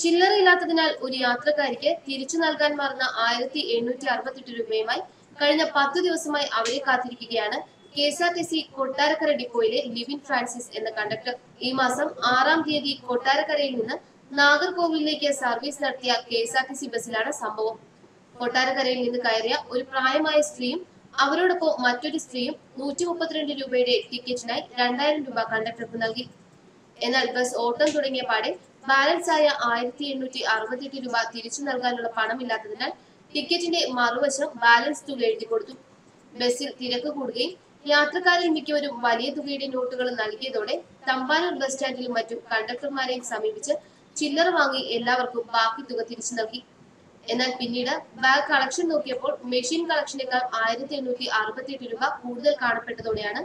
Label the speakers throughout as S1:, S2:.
S1: ചില്ലറയില്ലാത്തതിനാൽ ഒരു യാത്രക്കാരിക്ക് തിരിച്ചു നൽകാൻ മറന്ന ആയിരത്തി എണ്ണൂറ്റി അറുപത്തെട്ട് രൂപയുമായി കഴിഞ്ഞ പത്തു ദിവസമായി അവരെ കാത്തിരിക്കുകയാണ് K S R T C Kottarakkara ഡിപ്പോയിലെ Livin Francis എന്ന കണ്ടക്ടർ. ഈ മാസം ആറാം തീയതി കൊട്ടാരക്കരയിൽ നിന്ന് നാഗർകോവിലിലേക്ക് സർവീസ് നടത്തിയ K S R T C ബസ്സിലാണ് സംഭവം. കൊട്ടാരക്കരയിൽ നിന്ന് കയറിയ ഒരു പ്രായമായ സ്ത്രീയും അവരോടൊപ്പം മറ്റൊരു സ്ത്രീയും നൂറ്റി മുപ്പത്തിരണ്ട് രൂപയുടെ ടിക്കറ്റിനായി രണ്ടായിരം രൂപ കണ്ടക്ടർക്ക് നൽകി. എന്നാൽ ബസ് ഓട്ടം തുടങ്ങിയ പാടെ ബാലൻസ് ആയ ആയിരത്തി എണ്ണൂറ്റി അറുപത്തെട്ട് രൂപ തിരിച്ചു നൽകാനുള്ള പണമില്ലാത്തതിനാൽ ടിക്കറ്റിന്റെ മറുവശം ബാലൻസ് തുക എഴുതി കൊടുത്തു. ബസ്സിൽ തിരക്ക് കൂടുകയും യാത്രക്കാരിൽ മിക്കവരും വലിയ തുകയുടെ നോട്ടുകൾ നൽകിയതോടെ തമ്പാനൂർ ബസ് സ്റ്റാൻഡിലും മറ്റും കണ്ടക്ടർമാരെയും സമീപിച്ച് ചില്ലറ വാങ്ങി എല്ലാവർക്കും ബാക്കി തുക തിരിച്ചു നൽകി. എന്നാൽ പിന്നീട് ബാഗ് കളക്ഷൻ നോക്കിയപ്പോൾ മെഷീൻ കളക്ഷനേക്കാൾ ആയിരത്തി എണ്ണൂറ്റി അറുപത്തിയെട്ട് രൂപ കൂടുതൽ കാണപ്പെട്ടതോടെയാണ്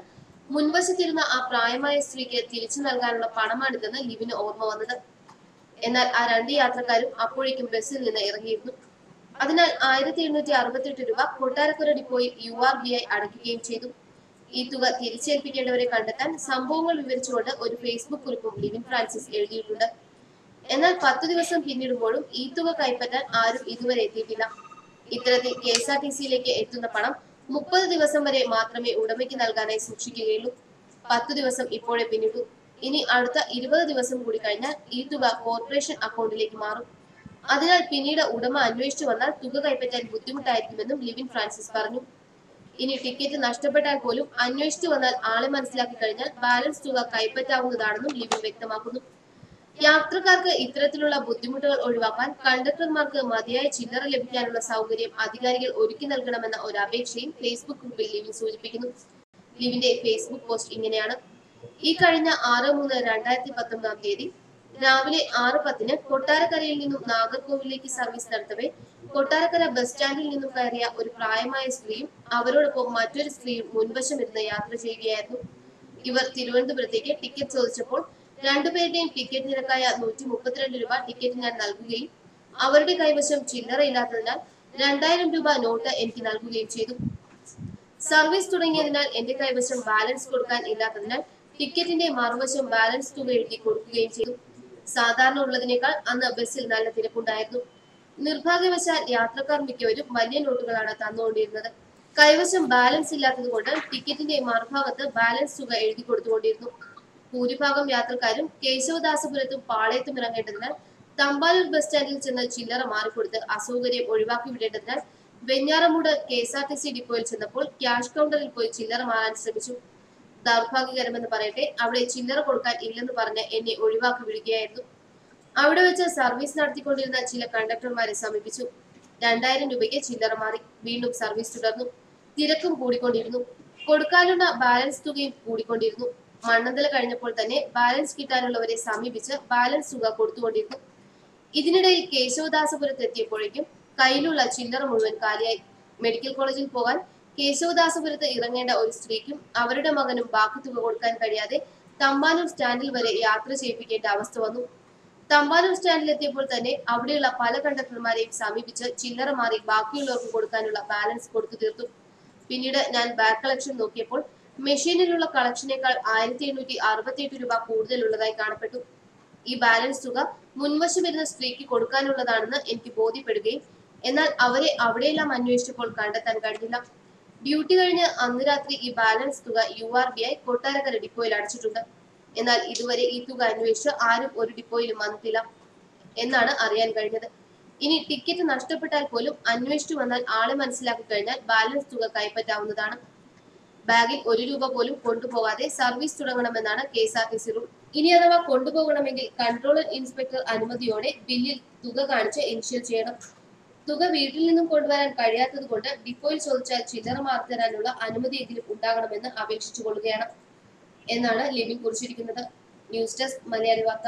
S1: മുൻവശത്തിരുന്ന ആ പ്രായമായ സ്ത്രീക്ക് തിരിച്ചു നൽകാനുള്ള പണമാണിതെന്ന് ലിവിന് ഓർമ്മ വന്നത്. എന്നാൽ ആ രണ്ട് യാത്രക്കാരും അപ്പോഴേക്കും ബസ്സിൽ നിന്ന് ഇറങ്ങിയിരുന്നു. അതിനാൽ ആയിരത്തി എണ്ണൂറ്റി അറുപത്തിയെട്ട് രൂപ കൊട്ടാരക്കര ഡിപ്പോയിൽ യു ആർ ബി ഐ അടയ്ക്കുകയും ചെയ്തു. ഈ തുക തിരിച്ചേൽപ്പിക്കേണ്ടവരെ കണ്ടെത്താൻ സംഭവങ്ങൾ വിവരിച്ചുകൊണ്ട് ഒരു ഫേസ്ബുക്ക് കുറിപ്പും ലിവിൻ ഫ്രാൻസിസ് എഴുതിയിട്ടുണ്ട്. എന്നാൽ പത്തു ദിവസം പിന്നിടുമ്പോഴും ഈ തുക കൈപ്പറ്റാൻ ആരും ഇതുവരെ എത്തിയിട്ടില്ല. ഇത്തരത്തിൽ കെ എസ് ആർ ടി സിയിലേക്ക് എത്തുന്ന പണം മുപ്പത് ദിവസം വരെ മാത്രമേ ഉടമയ്ക്ക് നൽകാനായി സൂക്ഷിക്കുകയുള്ളൂ. പത്തു ദിവസം ഇപ്പോഴേ പിന്നിട്ടു. ഇനി അടുത്ത ഇരുപത് ദിവസം കൂടി കഴിഞ്ഞാൽ ഈ തുക കോർപ്പറേഷൻ അക്കൗണ്ടിലേക്ക് മാറും. അതിനാൽ പിന്നീട് ഉടമ അന്വേഷിച്ചു വന്നാൽ തുക കൈപ്പറ്റാൻ ബുദ്ധിമുട്ടായിരിക്കുമെന്നും ലിവിൻ ഫ്രാൻസിസ് പറഞ്ഞു. ഇനി ടിക്കറ്റ് നഷ്ടപ്പെട്ടാൽ പോലും അന്വേഷിച്ചു വന്നാൽ ആളെ മനസ്സിലാക്കി കഴിഞ്ഞാൽ ബാലൻസ് തുക കൈപ്പറ്റാവുന്നതാണെന്നും ലിവിൻ വ്യക്തമാക്കുന്നു. യാത്രക്കാർക്ക് ഇത്തരത്തിലുള്ള ബുദ്ധിമുട്ടുകൾ ഒഴിവാക്കാൻ കണ്ടക്ടർമാർക്ക് മതിയായ ചില്ലറ ലഭിക്കാനുള്ള സൗകര്യം അധികാരികൾ ഒരുക്കി നൽകണമെന്ന ഒരു അപേക്ഷയും ഫേസ്ബുക്ക് ഗ്രൂപ്പിൽ ലിവിൻ സൂചിപ്പിക്കുന്നു. ലിവിന്റെ ഫേസ്ബുക്ക് പോസ്റ്റ് ഇങ്ങനെയാണ്. ഈ കഴിഞ്ഞ ആറ് മൂന്ന് രണ്ടായിരത്തി പത്തൊമ്പതാം തീയതി രാവിലെ ആറ് പത്തിന് കൊട്ടാരക്കരയിൽ നിന്നും നാഗർകോവിലേക്ക് സർവീസ് നടത്തവേ കൊട്ടാരക്കര ബസ് സ്റ്റാൻഡിൽ നിന്നും കയറിയ ഒരു പ്രായമായ സ്ത്രീയും അവരോടൊപ്പം മറ്റൊരു സ്ത്രീയും മുൻവശം ഇരുന്ന് യാത്ര ചെയ്യുകയായിരുന്നു. ഇവർ തിരുവനന്തപുരത്തേക്ക് ടിക്കറ്റ് ചോദിച്ചപ്പോൾ രണ്ടുപേരുടെയും ടിക്കറ്റ് നിരക്കായ നൂറ്റി മുപ്പത്തിരണ്ട് രൂപ ടിക്കറ്റ് ഞാൻ നൽകുകയും അവരുടെ കൈവശം ചില്ലറയില്ലാത്തതിനാൽ രണ്ടായിരം രൂപ നോട്ട് എനിക്ക് നൽകുകയും ചെയ്തു. സർവീസ് തുടങ്ങിയതിനാൽ എന്റെ കൈവശം ബാലൻസ് കൊടുക്കാൻ ഇല്ലാത്തതിനാൽ ടിക്കറ്റിന്റെ മറുവശം ബാലൻസ് തുക എഴുതി കൊടുക്കുകയും ചെയ്തു. സാധാരണ ഉള്ളതിനേക്കാൾ അന്ന് ബസ്സിൽ നല്ല തിരക്കുണ്ടായിരുന്നു. നിർഭാഗ്യവശാൽ യാത്രക്കാർ മിക്കവരും വലിയ നോട്ടുകളാണ് തന്നുകൊണ്ടിരുന്നത്. കൈവശം ബാലൻസ് ഇല്ലാത്തതുകൊണ്ട് ടിക്കറ്റിന്റെ മറുഭാഗത്ത് ബാലൻസ് തുക എഴുതി കൊടുത്തുകൊണ്ടിരുന്നു. ഭൂരിഭാഗം യാത്രക്കാരും കേശവദാസപുരത്തും പാളയത്തും ഇറങ്ങേണ്ടതിനാൽ തമ്പാനൂർ ബസ് സ്റ്റാൻഡിൽ ചെന്ന് ചില്ലറ മാറിക്കൊടുത്ത് അസൗകര്യം ഒഴിവാക്കി വിടേണ്ടതിനാൽ Venjaramoodu K S R T C ഡിപ്പോയിൽ ചെന്നപ്പോൾ ക്യാഷ് കൗണ്ടറിൽ പോയി ചില്ലറ മാറാൻ ശ്രമിച്ചു. ദൗർഭാഗ്യകരമെന്ന് പറയട്ടെ അവിടെ ചില്ലറ കൊടുക്കാൻ ഇല്ലെന്ന് പറഞ്ഞ് എന്നെ ഒഴിവാക്കി വിടുകയായിരുന്നു. അവിടെ വെച്ച് സർവീസ് നടത്തിക്കൊണ്ടിരുന്ന ചില കണ്ടക്ടർമാരെ സമീപിച്ചു. രണ്ടായിരം രൂപയ്ക്ക് ചില്ലറ മാറി. വീണ്ടും സർവീസ് തുടർന്നു. തിരക്കും കൂടിക്കൊണ്ടിരുന്നു. കൊടുക്കാനുള്ള ബാലൻസ് തുകയും കൂടിക്കൊണ്ടിരുന്നു. മണ്ണന്തല കഴിഞ്ഞപ്പോൾ തന്നെ ബാലൻസ് കിട്ടാനുള്ളവരെ സമീപിച്ച് ബാലൻസ് തുക കൊടുത്തുകൊണ്ടിരുന്നു. ഇതിനിടയിൽ കേശവദാസപുരത്ത് എത്തിയപ്പോഴേക്കും കയ്യിലുള്ള ചില്ലറ മുഴുവൻ കാലിയായി. മെഡിക്കൽ കോളേജിൽ പോകാൻ കേശവദാസപുരത്ത് ഇറങ്ങേണ്ട ഒരു സ്ത്രീക്കും അവരുടെ മകനും ബാക്കി തുക കൊടുക്കാൻ കഴിയാതെ തമ്പാനൂർ സ്റ്റാൻഡിൽ വരെ യാത്ര ചെയ്യിപ്പിക്കേണ്ട അവസ്ഥ വന്നു. തമ്പാനൂർ സ്റ്റാൻഡിൽ എത്തിയപ്പോൾ തന്നെ അവിടെയുള്ള പല കണ്ടക്ടർമാരെയും സമീപിച്ച് ചില്ലറ മാറി ബാക്കിയുള്ളവർക്ക് കൊടുക്കാനുള്ള ബാലൻസ് കൊടുത്തു തീർത്തു. പിന്നീട് ഞാൻ ബാക്ക് കളക്ഷൻ നോക്കിയപ്പോൾ മെഷീനിലുള്ള കളക്ഷനേക്കാൾ ആയിരത്തി എണ്ണൂറ്റി അറുപത്തിയെട്ട് രൂപ കൂടുതലുള്ളതായി കാണപ്പെട്ടു. ഈ ബാലൻസ് തുക മുൻവശം വരുന്ന സ്ത്രീക്ക് കൊടുക്കാനുള്ളതാണെന്ന് എനിക്ക് ബോധ്യപ്പെടുകയും എന്നാൽ അവരെ അവിടെയെല്ലാം അന്വേഷിച്ചപ്പോൾ കണ്ടെത്താൻ കഴിഞ്ഞില്ല. ഡ്യൂട്ടി കഴിഞ്ഞ് അന്ന് രാത്രി ഈ ബാലൻസ് തുക U R B I Kottarakkara ഡിപ്പോയിൽ അടച്ചിട്ടുണ്ട്. എന്നാൽ ഇതുവരെ ഈ തുക അന്വേഷിച്ച് ആരും ഒരു ഡിപ്പോയിലും വന്നിട്ടില്ല എന്നാണ് അറിയാൻ കഴിഞ്ഞത്. ഇനി ടിക്കറ്റ് നഷ്ടപ്പെട്ടാൽ പോലും അന്വേഷിച്ചു വന്നാൽ ആളെ മനസ്സിലാക്കി കഴിഞ്ഞാൽ ബാലൻസ് തുക കൈപ്പറ്റാവുന്നതാണ്. ബാഗിൽ ഒരു രൂപ പോലും കൊണ്ടുപോകാതെ service തുടങ്ങണമെന്നാണ് K S R T C rule. ഇനി അഥവാ കൊണ്ടുപോകണമെങ്കിൽ കൺട്രോളർ ഇൻസ്പെക്ടർ അനുമതിയോടെ ബില്ലിൽ തുക കാണിച്ച് ഇനിഷ്യൽ ചെയ്യണം. തുക വീട്ടിൽ നിന്നും കൊണ്ടുവരാൻ കഴിയാത്തത് കൊണ്ട് ഡിപ്പോയിൽ ചോദിച്ചാൽ ചില്ലറ തരാനുള്ള അനുമതിയെങ്കിലും ഉണ്ടാകണമെന്ന് അപേക്ഷിച്ചു കൊള്ളുകയാണ് എന്നാണ് Libin കുറിച്ചിരിക്കുന്നത്. News desk Malayali Vartha.